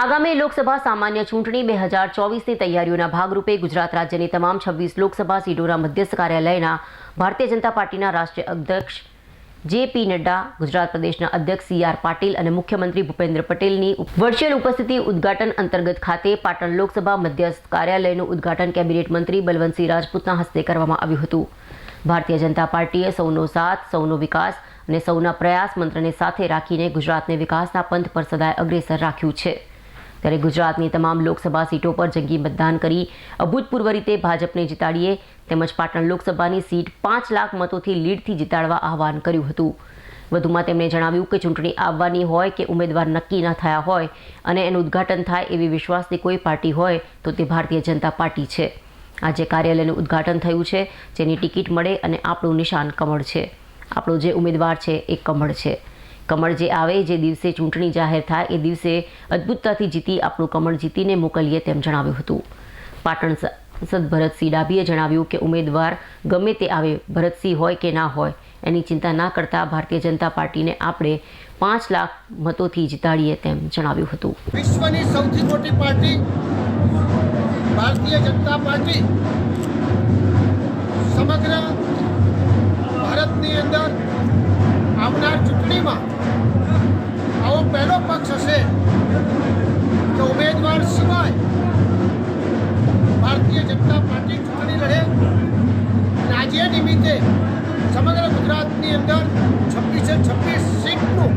આગામી લોકસભા સામાન્ય ચૂંટણી બે હજાર ચોવીસની તૈયારીઓના ભાગરૂપે ગુજરાત રાજ્યની તમામ છવ્વીસ લોકસભા સીટોના મધ્યસ્થ કાર્યાલયના ભારતીય જનતા પાર્ટીના રાષ્ટ્રીય અધ્યક્ષ જે પી નડ્ડા, ગુજરાત પ્રદેશના અધ્યક્ષ સી આર પાટીલ અને મુખ્યમંત્રી ભૂપેન્દ્ર પટેલની વર્ચ્યુઅલ ઉપસ્થિતિ ઉદ્ઘાટન અંતર્ગત ખાતે પાટણ લોકસભા મધ્યસ્થ કાર્યાલયનું ઉદઘાટન કેબિનેટ મંત્રી બલવંતસિંહ રાજપૂતના હસ્તે કરવામાં આવ્યું હતું. ભારતીય જનતા પાર્ટીએ સૌનો સાથ, સૌનો વિકાસ અને સૌના પ્રયાસ મંત્રને સાથે રાખીને ગુજરાતને વિકાસના પંથ પર સદાય અગ્રેસર રાખ્યું છે. ત્યારે ગુજરાતની તમામ લોકસભા સીટો પર જંગી મતદાન કરી અભૂતપૂર્વ રીતે ભાજપને જીતાડીએ તેમજ પાટણ લોકસભાની સીટ પાંચ લાખ મતોથી લીડથી જીતાડવા આહવાન કર્યું હતું. વધુમાં તેમણે જણાવ્યું કે ચૂંટણી આવવાની હોય કે ઉમેદવાર નક્કી ન થયા હોય અને એનું ઉદ્ઘાટન થાય એવી વિશ્વાસની કોઈ પાર્ટી હોય તો તે ભારતીય જનતા પાર્ટી છે. આજે કાર્યાલયનું ઉદ્ઘાટન થયું છે, જેની ટિકિટ મળે અને આપણું નિશાન કમળ છે. આપણો જે ઉમેદવાર છે એ કમળ છે. કમળ જે આવે, જે દિવસે ચૂંટણી જાહેર થાય, એ દિવસે અદ્ભુતતાથી જીતી આપણું કમળ જીતીને મોકલીએ તેમ જણાવ્યું હતું. પાટણ સાંસદ ભરતસિંહ ડાભીએ જણાવ્યું કે ઉમેદવાર ગમે તે આવે, ભરતસિંહ હોય કે ના હોય, એની ચિંતા ના કરતા ભારતીય જનતા પાર્ટીને આપણે પાંચ લાખ મતોથી જીતાડીએ તેમ જણાવ્યું હતું. વિશ્વની સૌથી મોટી પાર્ટી ભારતીય જનતા પાર્ટી સમગ્ર ભારતની અંદર આવનાર ચૂંટણીમાં આવો પહેલો પક્ષ હશે કે ઉમેદવાર સિવાય ભારતીય જનતા પાર્ટી ચૂંટણી લડે. રાજ્ય નિમિત્તે સમગ્ર ગુજરાતની અંદર છવ્વીસે છવ્વીસ સીટનું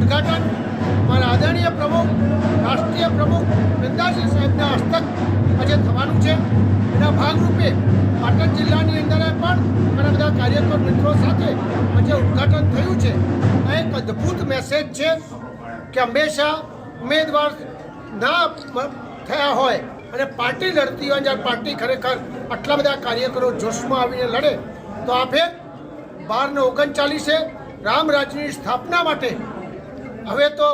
ઉદ્ઘાટન મારા આદરણીય પ્રમુખ, રાષ્ટ્રીય પ્રમુખ નંદાજી સાહેબના હસ્તક આજે થવાનું છે. એના ભાગરૂપે પાટણ જિલ્લાની અંદર પણ મારા કાર્યકર મિત્રો સાથે આજે ઉદ્ઘાટન થયું છે. આ એક અદ્ભુત મેસેજ છે કે હંમેશા ઉમેદવાર ના થયા હોય અને પાર્ટી લડતી હોય, જ્યારે પાર્ટી ખરેખર આટલા બધા કાર્યકરો જોશમાં આવીને લડે, તો આ ફેર બારને ઓગણચાલીસે રામ રાજ્યની સ્થાપના માટે હવે તો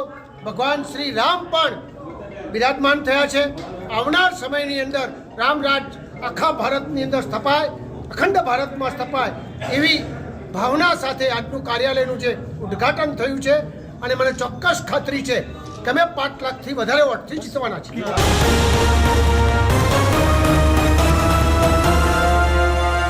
ભગવાન શ્રી રામ પણ બિરાજમાન થયા છે. આવનાર સમયની અંદર રામરાજ આખા ભારતની અંદર સ્થપાય અખંડ ભારતમાં સ્થપાય એવી ભાવના સાથે આજનું કાર્યાલયનું જે ઉદ્ઘાટન થયું છે અને મને ચોક્કસ ખાતરી છે અમે પાંચ લાખથી વધારે વોટથી જીતવાના છીએ.